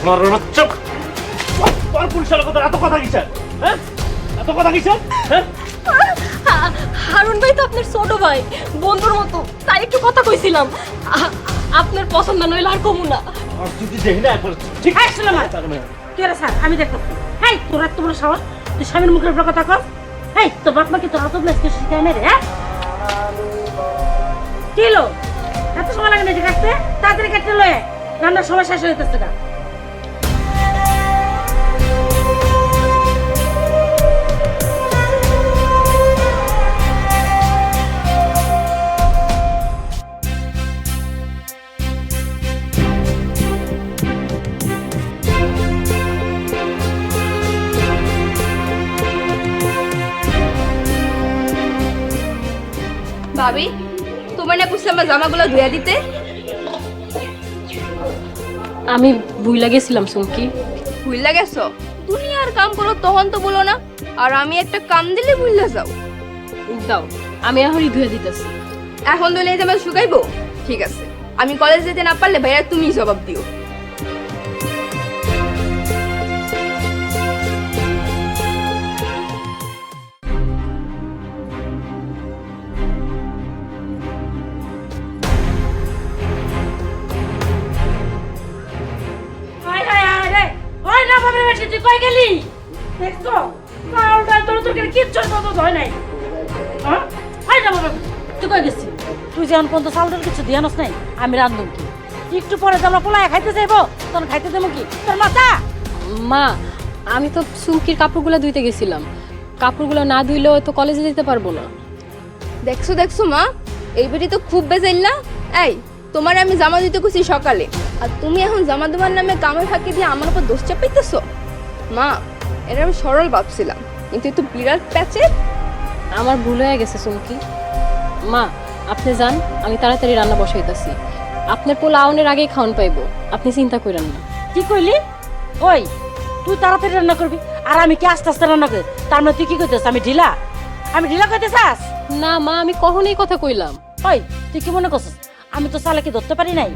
আমার চোখ তোর পুলিশের কথা এত কথা কিসের? হ্যাঁ? এত কথা কিসের? হ্যাঁ? হারুন ভাই তো আপনার ছোট ভাই বন্ধুর মতো তাই একটু কথা কইছিলাম। আপনার পছন্দ নইলে আর কমু না। আর যদি দেখি না একবার ঠিক সুলেমান। কে রে স্যার আমি দেখতেছি হেই তোর এত বড় সাহস? তুই স্বামীর মুখের উপর কথা কস? হেই তোর বাপ মাকে তোর হাত ব্লেস শিখায় না রে হ্যাঁ? কি হলো? এত সময় লাগে না যে কাটতে তাড়াতাড়ি কাটতে লয়ে রান্নার সময় শেষ হয়ে যেতেছে না ভাবি তোমার না বুঝলাম আমার জামাগুলো ধুয়ে দিতে? আমি বুইলা গেছিলাম সুমকি। ভুললা গেছো? দুনিয়ার কাম করো তখন তো বলো না। আর আমি একটা কাম দিলে ভুললা যাও। দাও আমি এখনই ধুয়ে দিতেছি। এখন দলে জামা শুকাইবো? ঠিক আছে। আমি কলেজ যেতে না পারলে ভাইয়া তুমি জবাব দিও। তুই কই গেলি? দেখছ কালটা তোর তোর কিচ্ছু মতো হয় নাই। হ্যাঁ? না বাবা। তুই কই গেছিস? তুই যেমন কোন তো চাউলের কিছু দিয়ানস নাই আমি রান্ধুম কি? একটু পরে যে আমরা পোলায় খাইতে যাইবো তখন খাইতে দেবো কি? তোর মাথা মা আমি তো সুমকির কাপড়গুলো ধুইতে গেছিলাম। কাপড়গুলো না ধুইলেও তো কলেজে যেতে পারব না। দেখছ দেখছ মা এই বেটি তো খুব বেজাইল না? এই তোমার আমি জামা দিতে খুশি সকালে আর তুমি এখন জামা দেওয়ার নামে কামে ফাঁকি দিয়ে আমার উপর দোষ চাপাইতেছো? মা এটা আমি সরল ভাবছিলাম কিন্তু এ তো বিরাট প্যাচে। আমার ভুল হয়ে গেছে সুমকি। মা আপনি যান আমি তাড়াতাড়ি রান্না বসাইতাছি। আপনার পোলা আউনের আগেই খাওয়ান পাইবো আপনি চিন্তা করেন না। কি কইলি? ওই তুই তাড়াতাড়ি রান্না করবি আর আমি কি আস্তে আস্তে রান্না করি? তার মানে তুই কি কইতেছ আমি ঢিলা? আমি ঢিলা কইতে চাস না মা আমি কখনোই কথা কইলাম। ওই তুই কি মনে করছিস? আমি তো চালাকি ধরতে পারি নাই।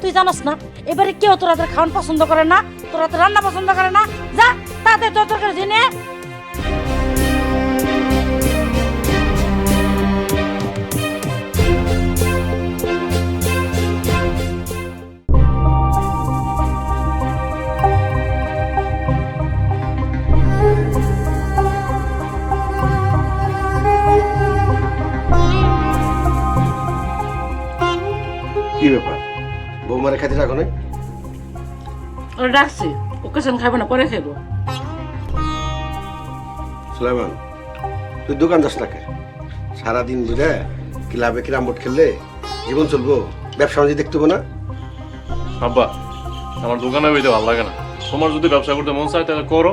তুই জানাস না এবারে কেউ তোরাদের খাওয়ান পছন্দ করে না তোরা তো রান্না পছন্দ করে না যা তাতে তোর তরকারি জেনে। কি ব্যাপার? বৌমারে খাইতে রাখো না ডাকছি ওকেশন খাব না পরে খাইবো। সুলাইমান তুই দোকান যাস নাকি সারাদিন বুঝে ক্লাবে কিরাম বোর্ড খেললে জীবন চলবো ব্যবসা বাণিজ্য দেখতে না? আব্বা আমার দোকানে বইতে ভালো লাগে না। তোমার যদি ব্যবসা করতে মন চায় তাহলে করো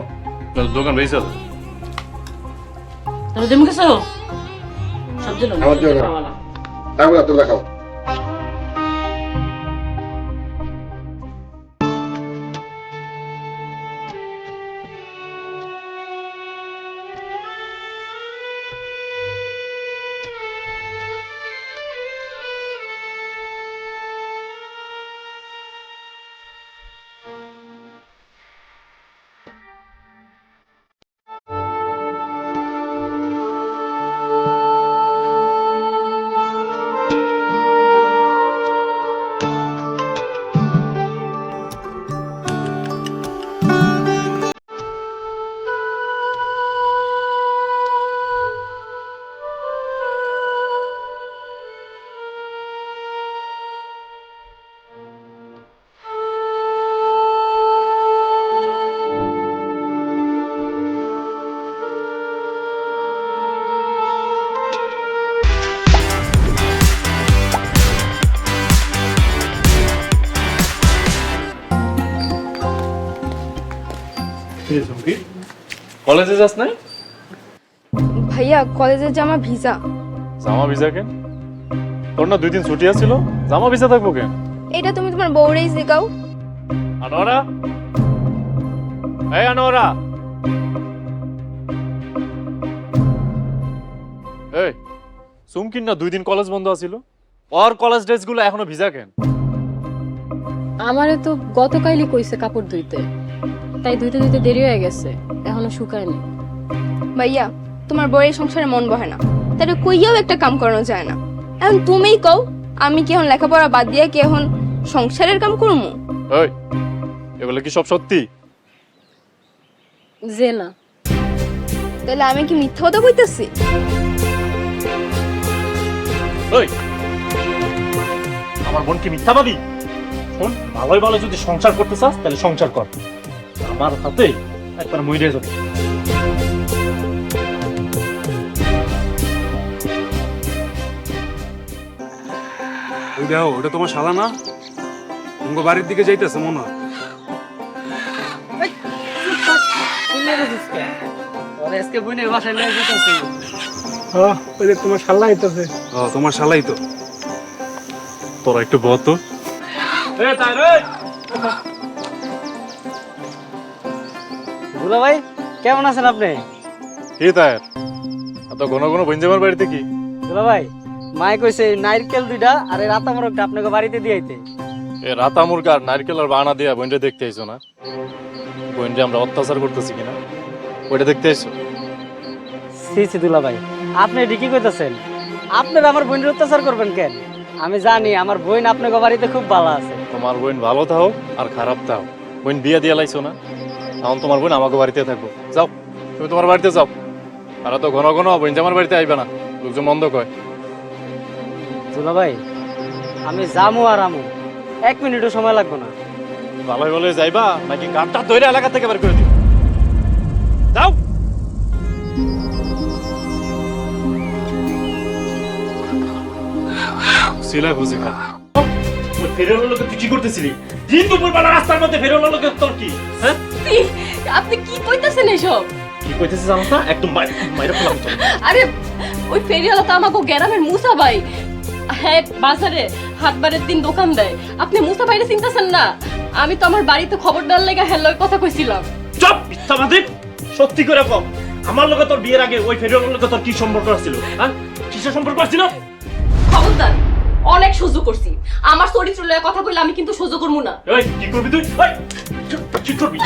নাহলে দোকান বেঁচে আছে তবে তুমি কিছু সব দিল আমার দিও না। কলেজে যাস নাই? ভাইয়া কলেজের জামা ভিজা। জামা ভিজা কেন? তোর না দুই দিন ছুটি আছিল? জামা ভিজা থাকব কেন? এটা তুমি তোমার বউরেই শেখাও। আনোয়ারা? এই আনোয়ারা! এই সুমকিন না দুই দিন কলেজ বন্ধ আছিল? ওর কলেজ ড্রেসগুলো এখনও ভিজা কেন? আমারে তো গতকালই কইছে কাপড় ধুইতে। তাই ধুইতে ধুইতে দেরি হয়ে গেছে। এখনও শুকায়নি। ভাইয়া তোমার বউয়ের সংসারে মন বহে না। তাহলে কইয়াও একটা কাম করানো যায় না। এখন তুমিই কও আমি কি এখন লেখাপড়া বাদ দিয়ে কি এখন সংসারের কাম করব ওই এগুলো কি সব সত্যি? যে না। তাহলে আমি কি মিথ্যা কথা কইতেছি? ওই আমার বোন কি মিথ্যাবাদী শোন ভালোই ভালো যদি সংসার করতে চাস তাহলে সংসার কর। আমার হাতে একবার মইরে যাবে। ওই দেখো ওটা তোমার শালা না? তোমাকে বাড়ির দিকে যাইতেছে মনে হয়। তোমার শাল্লা আইতাছে। তোমার শালাই তো। তোরা একটু বত দুলা ভাই কেমন আছেন আপনি? কি তাই? এত ঘন ঘন বঞ্জামার বাড়িতে কি? দুলা ভাই মাই কইছে নারকেল দুইটা আর এই রাতা মোরগটা আপনাকে বাড়িতে দিয়াইতে এ রাতা মুরগা আর নারকেলের বানা দিয়া বইনটা দেখতে আইছো না? বইনটা আমরা অত্যাচার করতেছি কিনা? ওইটা দেখতে আইছো? সি সি দুলা ভাই আপনি ঠিকই কইতাছেন? আপনারা আমার বোনের অত্যাচার করবেন কেন? আমি জানি আমার বোন আপনাকে বাড়িতে খুব ভালো আছে। তোমার বোন ভালো থাও আর খারাপ থাও। বোন বিয়া দিয়া লাইছো না? এখন তোমার বোন আমাকে বাড়িতে থাকব। যাও তুমি তোমার বাড়িতে যাও। আর তো ঘন ঘন বোন আমার বাড়িতে আইবে না। লোকজন মন্দ কয়। দুলা ভাই আমি যামু আর আমু। এক মিনিটও সময় লাগবে না। ভালোই বলে যাইবা নাকি গানটা তৈরি এলাকা থেকে বের করে দিও। যাও। সিলাই বুঝি ওই ফেরোলার লোকে তুই কি করতেছিলি? দিন দুপুর বেলা রাস্তার মধ্যে ফেরোলার লোকে তোর কি? হ্যাঁ? আপনি কি কইতাছেন এসব? কি কইতেছিস জানো না একদম মাইরে মাইরে ফেলাম তোর। আরে ওই ফেরিওয়ালা তো আমাকে গ্রামের মুসা ভাই। হ্যাঁ বাজারে হাটবারের দিন দোকান দেয়। আপনি মুসা ভাইরে চিনতেছেন না? আমি তো আমার বাড়িতে খবর দেওয়ার লেগে হ্যাঁ কথা কইছিলাম। চুপ মিথ্যাবাদী সত্যি করে কম আমার লোকে তোর বিয়ের আগে ওই ফেরোলার লোকে তোর কি সম্পর্ক ছিল হ্যাঁ? কিসের সম্পর্ক ছিল খবরদার অনেক সহ্য করছি। আমার চরিত্র লয়ে কথা কইলে আমি কিন্তু সহ্য করব না। এই কি করবি তুই? এই, কি করবি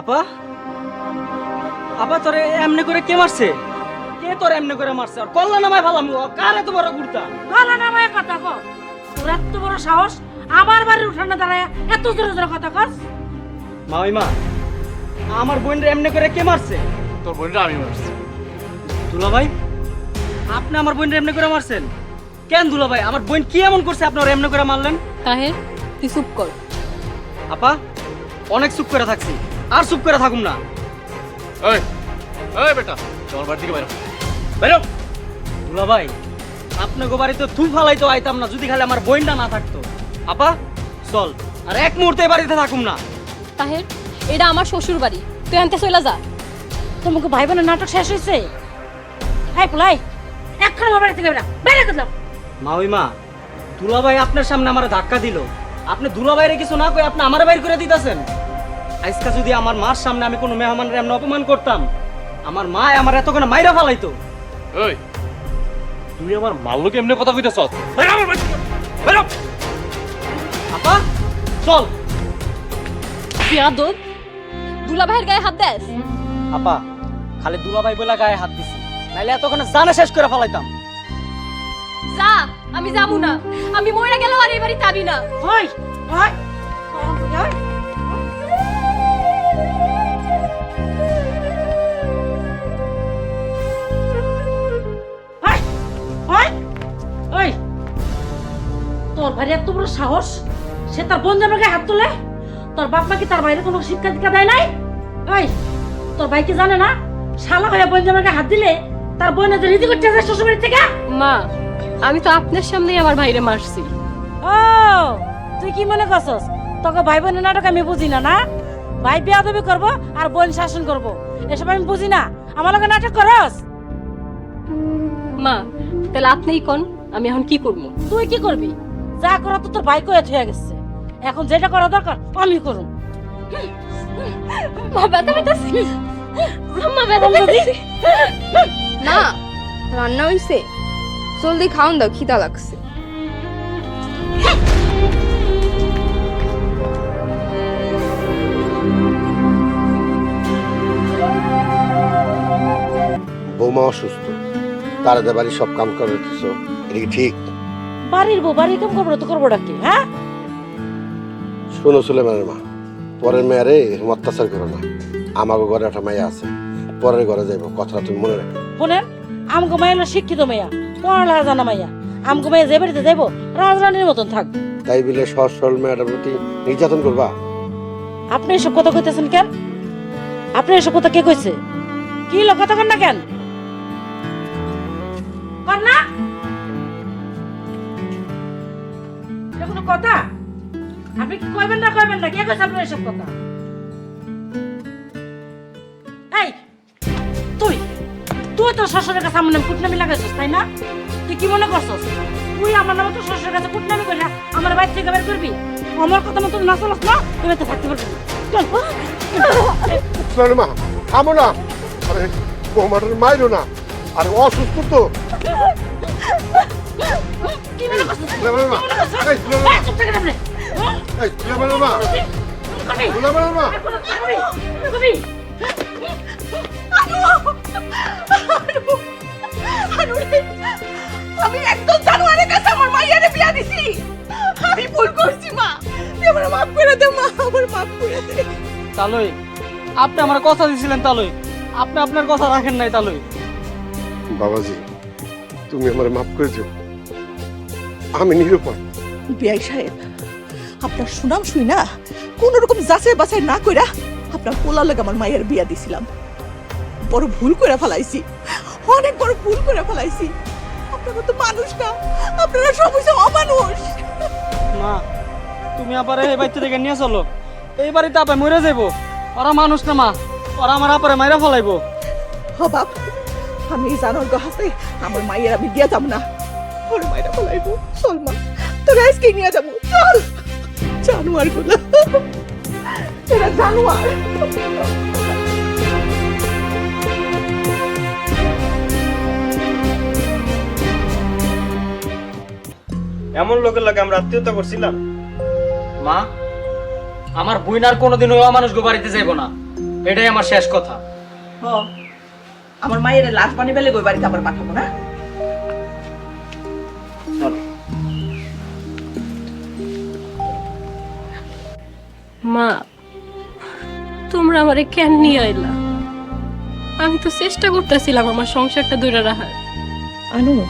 আপা? আপা তোরে এমনি করে কে মারছে? কে তোর এমনি করে মারছে? আর কল্লা নামায় ফালাম কারে তো বড় গুড়তা গলা নামায় কথা কর তোর এত বড় সাহস আমার বাড়ির উঠানে দাঁড়ায় এত জোরে জোরে কথা কর মাওই মা আমার বোনরে এমনি করে কে মারছে? তোর বোনটা আমি মারছি। দুলা ভাই আপনি আমার বোনরে এমনি করে মারছেন? কেন দুলা ভাই আমার বোন কি এমন করছে আপনি ওর এমনি করে মারলেন? তাহে তুই চুপ কর। আপা অনেক চুপ করে থাকছি। আর চুপ করে থাকুম না। এই এই বেটা তোমার বাড়ি থেকে বাইরে। বেরো। দুলা ভাই আপনাকে বাড়িতে থু ফালাই তো আইতাম না যদি খালি আমার বোনটা না থাকতো। আপা চল। আর এক মুহূর্তে বাড়িতে থাকুম না। তাহের এটা আমার শ্বশুর বাড়ি। তুই আনতে চলে যা। তোমাকে ভাই বোনের নাটক শেষ হয়েছে? হাই পোলাই এক্ষণ আমার বাড়ি থেকে বেরা। বাইরে করলাম মাওই মা দুলাভাই আপনার সামনে আমার ধাক্কা দিল। আপনি দুলাভাইরে কিছু না কই আপনি আমার বাইর করে দিতেছেন। আজকে যদি আমার মার সামনে আমি কোনো মেহমানের এমন অপমান করতাম আমার মা আমার এতক্ষণ মাইরা ফালাইতো। এই তুই আমার মাল্লকে এমনি কথা কইতেছ? বাড়ি আপা চল। বিয়াদব দুলা ভাইয়ের গায়ে হাত দেস? আপা খালি দুলা ভাই বলে গায়ে হাত দিছি। নাইলে এতক্ষণ জানা শেষ করে ফালাইতাম। যা আমি যাব না। আমি মরে গেলেও আর এই বাড়িতে আবি না। ওই ওই। তোর ভাই এত বড় সাহস? সে তার বোন জামাকে হাত তোলে? তোর বাপ মা কি তার বাইরে কোনো শিক্ষা দীক্ষা দেয় নাই? ওই তোর ভাই কি জানে না? শালা হয়ে বোন জামাকে হাত দিলে তার বোন যে রীতি করতে যায় শ্বশুরবাড়ি থেকে? মা আমি তো আপনার সামনেই আমার ভাইরে মারছি। ও তুই কি মনে করছস? তোকে ভাই বোনের নাটক আমি বুঝি না না? ভাই বিয়া দাবি করব আর বোন শাসন করব। এসব আমি বুঝি না। আমার লগে নাটক করস? মা তাহলে আপনিই কোন আমি এখন কি করব? তুই কি করবি? যা করা তো তোর ভাই কয়ে হয়ে গেছে। এখন যেটা করা দরকার আমি করুম। মা ব্যথা পেতেছি। মা ব্যথা পেতেছি। না রান্না হইছে। জলদি খাওন দাও খিদা লাগছে। বৌমা অসুস্থ। তারা বাড়ির সব কাম করে এটা কি ঠিক? বাড়ির বউ বাড়ির কাম করব না তো করব কি হ্যাঁ? শোনো সুলেমানের মা পরের মেয়ারে এরকম অত্যাচার করো না। আমাকে ঘরে একটা মাইয়া আছে পরের ঘরে যাইবো কথাটা তুমি মনে রাখো। শোনেন আমগো হলো শিক্ষিত মাইয়া পড়ালেখা জানা মাইয়া আমগো মাইয়া যে বাড়িতে যাইবো রাজরানীর মতন থাকবে তাই বলে সহজ সরল মেয়েটার প্রতি নির্যাতন করবা? আপনি এসব কথা কইতেছেন কেন? আপনি এসব কথা কে কইছে? কি লোক কথা কন না কেন? কন না? কথা? আপনি কি কইবেন না কইবেন না? কে কইছে আপনার এসব কথা? এই, তুই তুই তো শ্বশুরের কাছে আমার নাম কুটনামি লাগাইছিস, তাই না? তুই কি মনে করছস? তুই আমার নামে তো শ্বশুরের কাছে কুটনামি করে আমার বাড়ি থেকে বের করবি? আমার কথা মতো না চলাস না তুমি তো থাকতে পারবি না। চল। মা, থামো না। আরে, বৌমাটার মাইরো না। আর, অসুস্থ তো। আমি একদম জানোয়ারের কাছে আমার মাইয়ারে বিয়া দিছি। আমি ভুল করছি মা। আমার মাফ করে দে মা। আমার মাফ করে দে। তালই আপনি আমার কথা দিয়েছিলেন তালই। আপনি আপনার কথা রাখেন নাই তালই। বাবাজি তুমি আমার মাফ করেছ আমি নিরুপায়। বিআই সাহেব আপনার সুনাম শুই না? কোন রকম যাচাই বাছাই না কইরা আপনার পোলা লাগে আমার মায়ের বিয়া দিছিলাম। বড় ভুল করে ফেলাইছি। অনেক বড় ভুল করে ফেলাইছি। আপনারা তো মানুষ না আপনারা সব হইছে অমানুষ। মা তুমি আবার এই বাড়িতে থেকে নিয়ে চলো। এই বাড়িতে আপে মরে যাইবো। ওরা মানুষ না মা ওরা আমার আপারে মাইরা ফলাইবো। হ বাপ আমি জানোর গহাতে আমার মায়ের আমি দিয়া যাব না। ওর মায়েরা ফেলাইবো চল মা তোর আজকে নিয়ে যাব চল। জানোয়ারগুলো এরা জানোয়ার। এমন লোকের লাগে আমরা আত্মীয়তা করছিলাম? মা আমার বইনার কোনোদিন ওই মানুষ গো বাড়িতে যাইবো না। এটাই আমার শেষ কথা। আমার মায়ের লাশ বানি বেলে গই বাড়িতে আবার পাঠাবো না? মা তোমরা আমারে কেন নিয়ে আইলা? আমি তো চেষ্টা করতেছিলাম আমার সংসারটা দূরে রাখার। আনু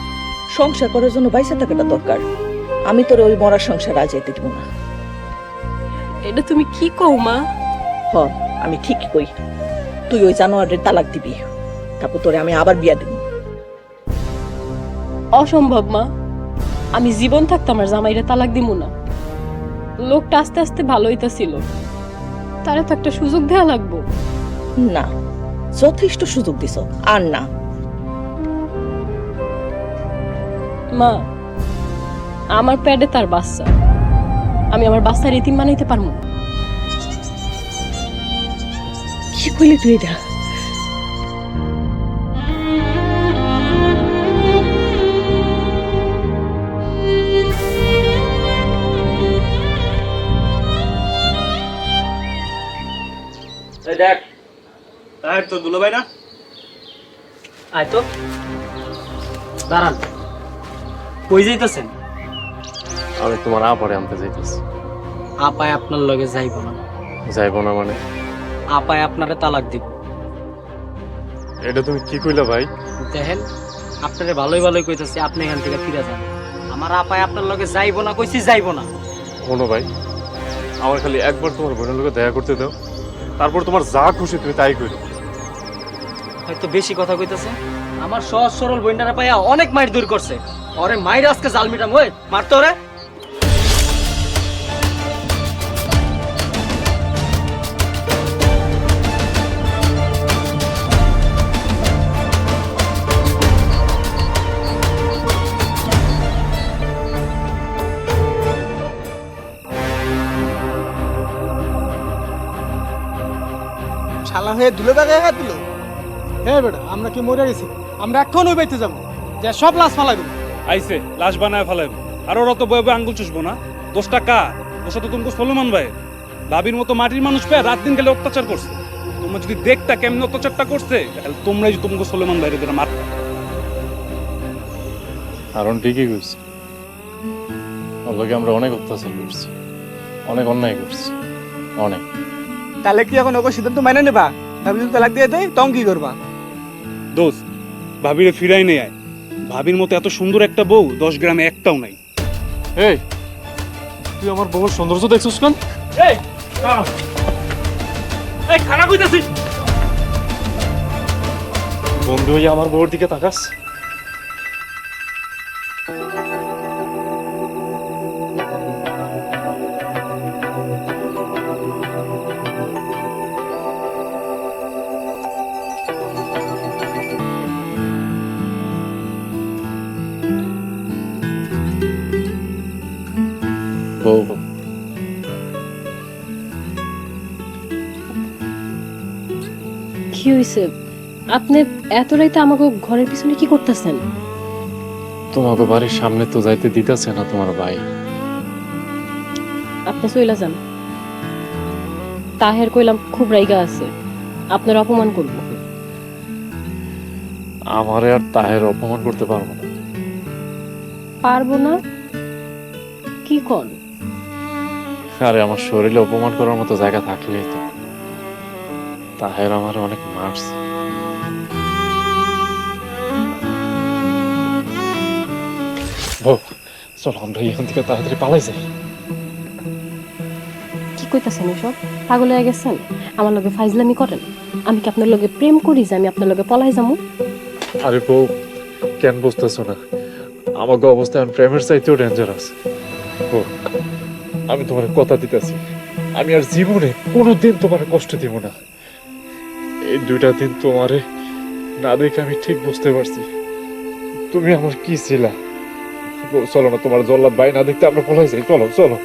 সংসার করার জন্য বাইসা থাকাটা দরকার। আমি তোর ওই মরার সংসার আজ যেতে দিব না। এটা তুমি কি কও মা? হ আমি ঠিক কই। তুই ওই জানোয়ারের তালাক দিবি। তারপর তোরে আমি আবার বিয়া দিব। অসম্ভব মা। আমি জীবন থাকতে আমার জামাইরে তালাক দিব না। লোকটা আস্তে আস্তে ভালো হইতাছিল তারে তো একটা সুযোগ দেওয়া লাগবো। না যথেষ্ট সুযোগ দিছ আর না। মা আমার প্যাডে তার বাচ্চা। আমি আমার বাচ্চার ইতিম বানাইতে পারব। কি কইলি তুই এটা? তাহের তো দুলোভাই না? আয় তো। দাঁড়ান। কই যাইতেছেন? আমি তোমার আপারে আনতে যাইতেছি। আপায় আপনার লগে যাইব না। যাইবো না মানে? আপায় আপনারে তালাক দিব। এটা তুমি কি কইলা ভাই? দেখেন আপনারে ভালোই ভালোই কইতাছি আপনি এখান থেকে ফিরে যান। আমার আপায় আপনার লগে যাইব না কইছি যাইব না। শোনো ভাই আমার খালি একবার তোমার বোনের লোকে দেখা করতে দাও। তারপর তোমার যা খুশি তুমি তাই করো হয়তো বেশি কথা কইতেছে। আমার সহজ সরল বইন্ডারা পাইয়া অনেক মাইর দূর করছে। ওরে মাইর আজকে জাল মিটাম, ওই, মারতো ওরে। শালা হয়ে দুলো দাদা হ্যাঁ দুলো? হ্যাঁ বেটা আমরা কি মরে গেছি? আমরা এখন ওই বাইতে যাব। যে সব লাশ ফালাই দেবো আইসে লাশ বানায় ফেলাইব। আর ওরা তো বয়ে বয়ে আঙ্গুল চুষবো না। দোষটা কা দোষটা তো তুমি সলমান ভাই। ভাবির মতো মাটির মানুষ পেয়ে রাত দিন গেলে অত্যাচার করছে। তোমরা যদি দেখতা কেমন অত্যাচারটা করছে তাহলে তোমরাই যে তোমাকে সলমান ভাইরে করে মার। কারণ ঠিকই করছি ওর আমরা অনেক অত্যাচার করছি। অনেক অন্যায় করছি। অনেক। তাহলে কি এখন ওকে সিদ্ধান্ত মেনে নেবা? ভাবি যদি তালাক দিয়ে দেয় তখন কি করবা? দোস্ত ভাবিরে ফিরাই নেই আয়। ভাবির মতো এত সুন্দর একটা বউ দশ গ্রামে একটাও নাই। এই তুই আমার বউর সৌন্দর্য দেখছিস কেন? এই খারাপ এই খারাপ হইতাছিস বন্ধু হয়ে আমার বউর দিকে তাকাস। হয়েছে আপনি এত রাইতে আমাকে ঘরের পিছনে কি করতেছেন? তোমাকে বাড়ির সামনে তো যাইতে দিতেছে না তোমার ভাই। আপনি চইলা যান। তাহের কইলাম খুব রাইগা আছে আপনার অপমান করব। আমারে আর তাহের অপমান করতে পারব না। পারব না? কি কন? আরে আমার শরীরে অপমান করার মতো জায়গা থাকলেই তো। তাহের আমার অনেক মারছে চলো আমরা এখান থেকে তাড়াতাড়ি পালাই যাই। কি কইতাছেন এসব? পাগল হয়ে গেছেন? আমার লগে ফাইজলামি করেন? আমি কি আপনার লগে প্রেম করি যে আমি আপনার লগে পলাই যাব আরে বউ কেন বুঝতেছো না? আমাকে অবস্থা এখন প্রেমের চাইতেও ডেঞ্জারাস আমি তোমার কথা দিতেছি। আমি আর জীবনে কোনোদিন তোমার কষ্ট দিব না। এই দুইটা দিন তোমারে না দেখে আমি ঠিক বুঝতে পারছি। তুমি আমার কি ছিলা? চলো না তোমার জল্লাদ ভাই না দেখতে আমরা পলাই যাই চলো চলো।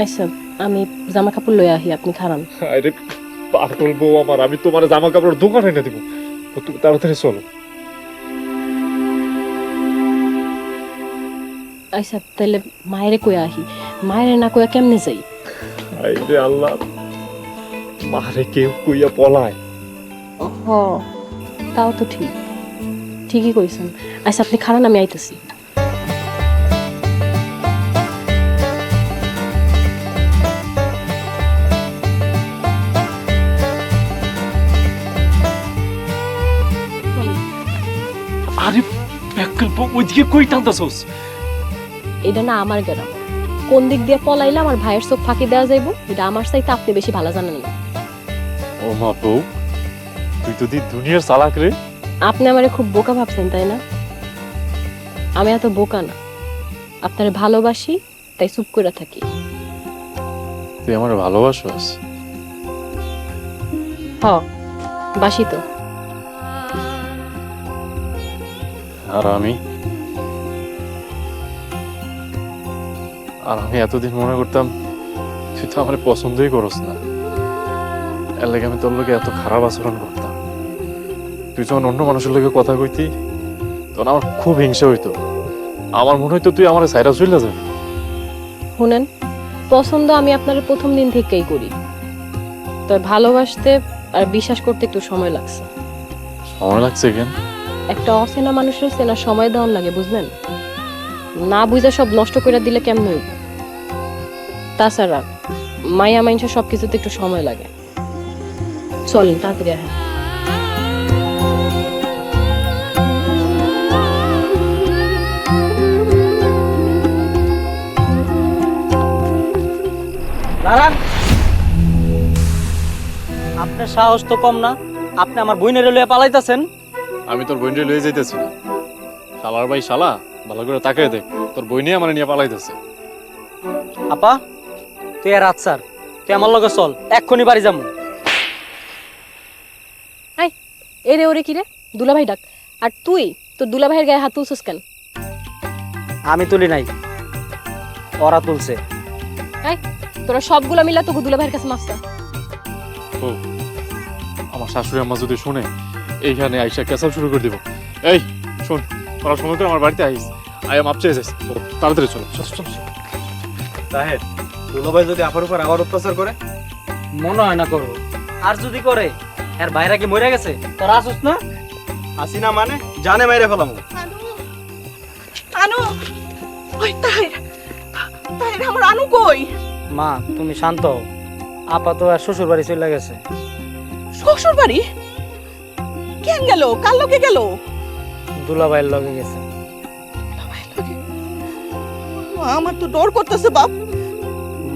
আচ্ছা আমি জামা কাপড় লয়ে আহি আপনি খারান। আরে পাগল বউ আমার আমি তোমার জামা কাপড় দোকানে এনে দিব। তুমি তাড়াতাড়ি চলো। আচ্ছা তাহলে মায়েরে কয়ে আহি। মায়েরে না কয়ে কেমনে যাই? আইরে আল্লাহ। মারে কেউ কইয়া পলায়। হ তাও তো ঠিক। ঠিকই কইছেন। আচ্ছা আপনি খারান আমি আইতেছি। আরে ব্যাকল ওইদিকে কই টানতাছস? এটা না আমার গ্রাম। কোন দিক দিয়ে পলাইলে আমার ভাইয়ের চোখ ফাঁকি দেওয়া যাইব? এটা আমার চাইতে আপনি বেশি ভালো জানেন না। ও মা বউ তুই তো দি দুনিয়ার চালাক রে। আপনি আমারে খুব বোকা ভাবছেন তাই না? আমি এত বোকা না। আপনারে ভালোবাসি তাই চুপ করে থাকি। তুই আমার ভালোবাসস হ বাসি তো। আর আমি? আর আমি এতদিন মনে করতাম তুই তো আমার পছন্দই করস না। এর লাগে আমি তোর লোকে এত খারাপ আচরণ করতাম। তুই যখন অন্য মানুষের লোকে কথা কইতি তখন আমার খুব হিংসা হইতো। আমার মনে হইতো তুই আমার সাইরা চলে যাবি। শুনেন পছন্দ আমি আপনার প্রথম দিন থেকেই করি। তবে ভালোবাসতে আর বিশ্বাস করতে একটু সময় লাগছে। সময় লাগছে কেন? একটা অচেনা মানুষের চেনা সময় দেওয়ার লাগে বুঝলেন? না বুঝে সব নষ্ট করে দিলে কেমন হইব? তাছাড়া মায়া মাইনসা সব কিছুতে একটু সময় লাগে। চলেন তাড়াতাড়ি দাঁড়ান। আপনার সাহস তো কম না। আপনি আমার বইনের লইয়া পালাইতাছেন। আমি তোর বইনরে লয়ে যাইতেছি না। শালার ভাই শালা ভালো করে তাকায় দেখ তোর বই নিয়ে আমার নিয়ে পালাইতেছে। আপা তুই আর আচ্ছার তুই আমার লগে চল এক্ষুনি বাড়ি যাব। এ রে ওরে কি রে? দুলাভাই ডাক। আর তুই তোর দুলাভাইয়ের গায়ে হাত তুলছিস কেন? আমি তুলি নাই ওরা তুলছে। তোরা সবগুলা মিলা তো দুলা ভাইয়ের কাছে মাফসা ও আমার শাশুড়ি আম্মা যদি শুনে এইখানে আইসা কেসাল শুরু করে দিব। এই শোন তোরা সময় করে আমার বাড়িতে আইস। আই মাপ চেয়ে যাস। তাড়াতাড়ি চলো চল চল চল। তাহের দুলাভাই যদি আপার উপর আবার অত্যাচার করে? মনে হয় না করব। আর যদি করে এর বাইরে কি মরে গেছে? তোরা আসুস না? আসি না মানে জানে মাইরে ফেলাম। আনু আনু ওই তাহের তাহের আমার আনু কই? মা তুমি শান্ত হও। আপা তো আর শ্বশুর বাড়ি চলে গেছে। শ্বশুর বাড়ি কেন গেল? কার লোকে গেল? দুলাভাইয়ের লগে গেছে। আমার তো ডর করতেছে বাপ।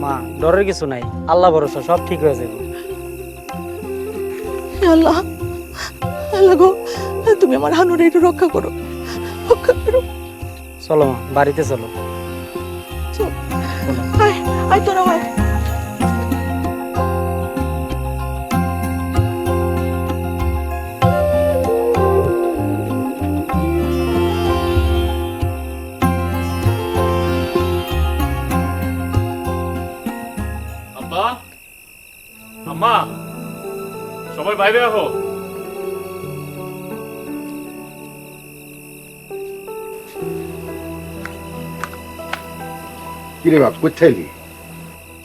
মা ডরের কিছু নাই। আল্লাহ ভরসা সব ঠিক হয়ে যাবে। আল্লাহ আল্লাহ গো তুমি আমার হানুরে একটু রক্ষা করো। রক্ষা করো। চলো মা বাড়িতে চলো। চল। আয় আয় তোরা আয়। আম্মা সবাই বাইরে আহো। কিরে বাপ কোথায় এলি?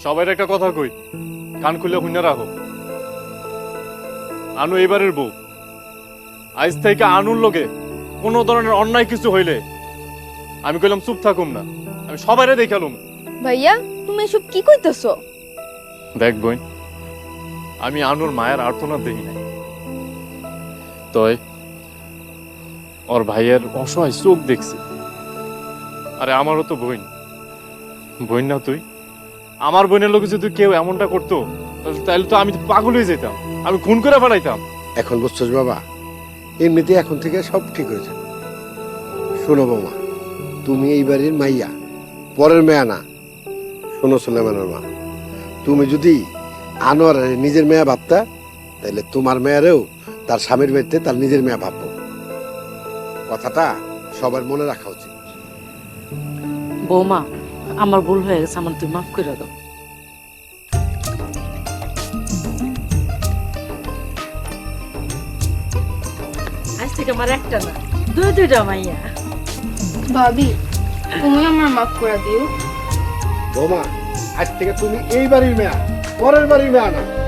সবাই একটা কথা কই কান খুলে হুইনা রাখো আনু এবারের বউ। আজ থেকে আনুর লোকে কোনো ধরনের অন্যায় কিছু হইলে আমি কইলাম চুপ থাকুম না আমি সবাইরে দেখালুম। ভাইয়া তুমি এসব কি কইতেছো? দেখ বোন আমি আনুর মায়ের আর্তনাদ দেখি নাই। তয়, ওর ভাইয়ের অসহায় চোখ দেখছি। আরে আমারও তো বোন। বোন না তুই? আমার বোনের লোকে যদি কেউ এমনটা করতো, তাহলে তো আমি পাগল হয়ে যেতাম, আমি খুন করে ফেলাইতাম। এখন বুঝছস বাবা এমনিতে এখন থেকে সব ঠিক হয়েছে শোনো বাবা তুমি এই বাড়ির মাইয়া, পরের মেয়া না। শোনো সুলেমানের মা, তুমি যদি আনোয়ার নিজের মেয়া ভাবতা তাহলে তোমার মেয়ারেও তার স্বামীর বাড়িতে তার নিজের মেয়া ভাববো। কথাটা সবার মনে রাখা উচিত। বৌমা আমার ভুল হয়ে গেছে আমার তুই মাফ করে দাও। আজ থেকে আমার একটা না দুই দুইটা মাইয়া। ভাবি তুমি আমার মাফ করে দিও। বৌমা আজ থেকে তুমি এই বাড়ির মেয়া। পরের বাড়ি মেয়ে না